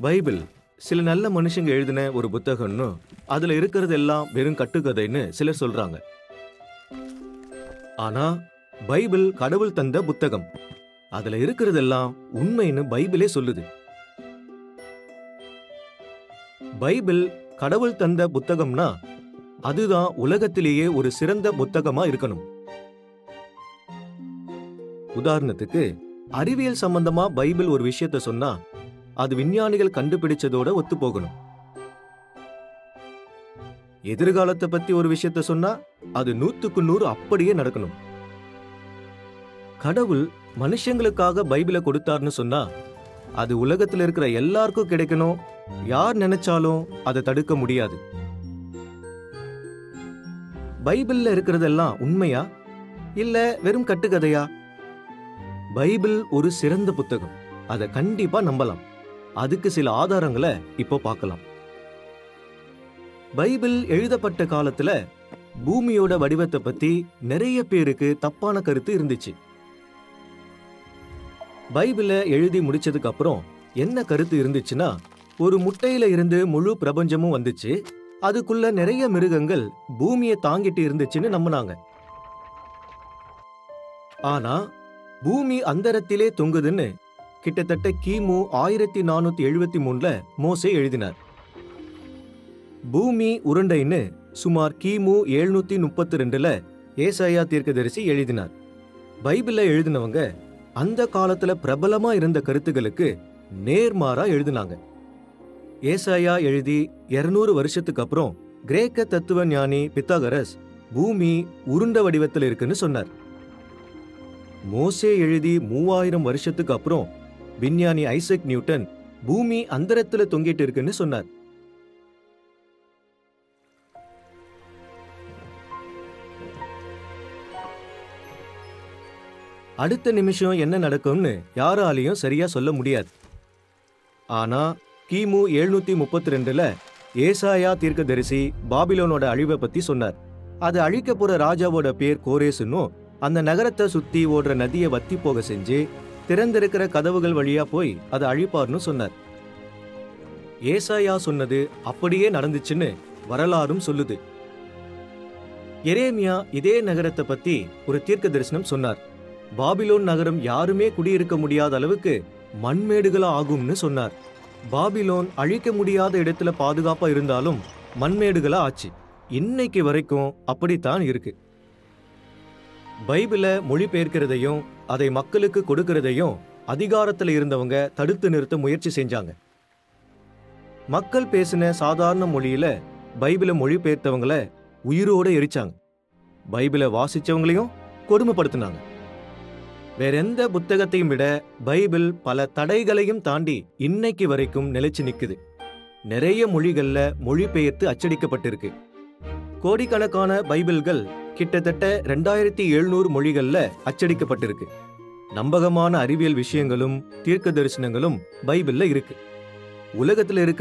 Bible. சில நல்ல மனுஷங்க எழுதின ஒரு புத்தகம்னு அதுல இருக்கிறதெல்லாம் வெறும் கட்டுக்கதைன்னு சிலர் சொல்றாங்க. ஆனா பைபிள் கடவுள் தந்த புத்தகம். அதுல இருக்கிறதெல்லாம் உண்மைன்னு பைபிளே சொல்லுது. பைபிள் கடவுள் தந்த புத்தகம்னா அதுதான் உலகத்திலேயே ஒரு சிறந்த புத்தகமா இருக்கணும். உதாரணத்துக்கு அறிவியல் சம்பந்தமா பைபிள் ஒரு விஷயத்த சொன்னா அது விஞ்ஞானிகள் கண்டுபிடிச்சதோட ஒத்து போகணும் எதிர்காலத்தை பத்தி ஒரு விஷயத்த சொன்னா அது நூத்துக்கு நூறு அப்படியே நடக்கணும். கடவுள் மனுஷங்களுக்காக பைபிளை கொடுத்தார்னு சொன்னா அது உலகத்துல இருக்கிற எல்லாருக்கும் கிடைக்கணும். யார் நினைச்சாலும் அதை தடுக்க முடியாது. பைபிள்ல இருக்கிறதெல்லாம் உண்மையா? இல்ல வெறும் கட்டுக்கதையா? பைபிள் ஒரு சிறந்த புத்தகம். அதை கண்டிப்பா நம்பலாம். அதுக்கு சில ஆதாரங்களை இப்போ பார்க்கலாம். பைபிள் எழுதப்பட்ட காலத்துல பூமியோட வடிவத்தை பத்தி நிறைய பேருக்கு தப்பான கருத்து இருந்துச்சு. பைபிளை எழுதி முடிச்சதுக்கு அப்புறம் என்ன கருத்து இருந்துச்சுன்னா ஒரு முட்டையில இருந்து முழு பிரபஞ்சமும் வந்துச்சு. அதுக்குள்ள நிறைய மிருகங்கள் பூமியை தாங்கிட்டு இருந்துச்சுன்னு நம்பினாங்க. ஆனா பூமி அந்தரத்திலே தொங்குதுன்னு கிட்டத்தட்ட கிமு ஆயிரத்தி நானூத்தி எழுபத்தி மூணுல மோசே எழுதினார். பூமி உருண்டைன்னு சுமார் கிமு எழுநூத்தி முப்பத்தி ரெண்டுல ஏசாயா தீர்க்கதரிசி எழுதினார். பைபிள எழுதினவங்க அந்த காலத்துல பிரபலமா இருந்த கருத்துகளுக்கு நேர்மாறா எழுதினாங்க. ஏசாயா எழுதி 200 வருஷத்துக்கு அப்புறம் கிரேக்க தத்துவ ஞானி பித்தாகரஸ் பூமி உருண்ட வடிவத்தில் இருக்குன்னு சொன்னார். மோசே எழுதி மூவாயிரம் வருஷத்துக்கு அப்புறம் விஞ்ஞானி ஐசக் நியூட்டன் பூமி அந்தரத்துல தொங்கிட்டு இருக்குன்னு சொன்னார். அடுத்த நிமிஷம் என்ன நடக்கும்னு யாராலையும் சரியா சொல்ல முடியாது. ஆனா கிமு எழுநூத்தி முப்பத்தி ரெண்டுல ஏசாயா தீர்க்கதரிசி பாபிலோனோட அழிவை பத்தி சொன்னார். அது அழிக்க போற ராஜாவோட பேர் கோரேசுன்னும் அந்த நகரத்தை சுத்தி ஓடுற நதியை வத்தி போக செஞ்சு திறந்திருக்கிற கதவுகள் வழியா போய் அதை அழிப்பார்னு சொன்னார். ஏசாயா சொன்னது அப்படியே நடந்துச்சுன்னு வரலாறும் சொல்லுது. எரேமியா இதே நகரத்தை பத்தி ஒரு தீர்க்க தரிசனம் சொன்னார். பாபிலோன் நகரம் யாருமே குடியிருக்க முடியாத அளவுக்கு மண்மேடுகளா ஆகும்னு சொன்னார். பாபிலோன் அழிக்க முடியாத இடத்துல பாதுகாப்பா இருந்தாலும் மண்மேடுகளா ஆச்சு. இன்னைக்கு வரைக்கும் அப்படித்தான் இருக்கு. பைபிளை மொழிபெயர்க்கிறதையும் அதை மக்களுக்கு கொடுக்கறதையும் அதிகாரத்தில் இருந்தவங்க தடுத்து நிறுத்த முயற்சி செஞ்சாங்க. மக்கள் பேசின சாதாரண மொழியில பைபிளை மொழிபெயர்த்தவங்கள உயிரோட எரிச்சாங்க. பைபிளை வாசிச்சவங்களையும் கொடுமைப்படுத்தினாங்க. வேற எந்த புத்தகத்தையும் விட பைபிள் பல தடைகளையும் தாண்டி இன்னைக்கு வரைக்கும் நிலைச்சு நிக்குது. நிறைய மொழிகள்ல மொழிபெயர்த்து அச்சடிக்கப்பட்டிருக்கு. கோடிக்கணக்கான பைபிள்கள் கிட்டத்தட்ட ரெண்டாயிரத்தி எழுநூறு மொழிகள்ல அச்சடிக்கப்பட்டிருக்கு. நம்பகமான அறிவியல் விஷயங்களும் தீர்க்க தரிசனங்களும் பைபிள்ல இருக்கு. உலகத்துல இருக்க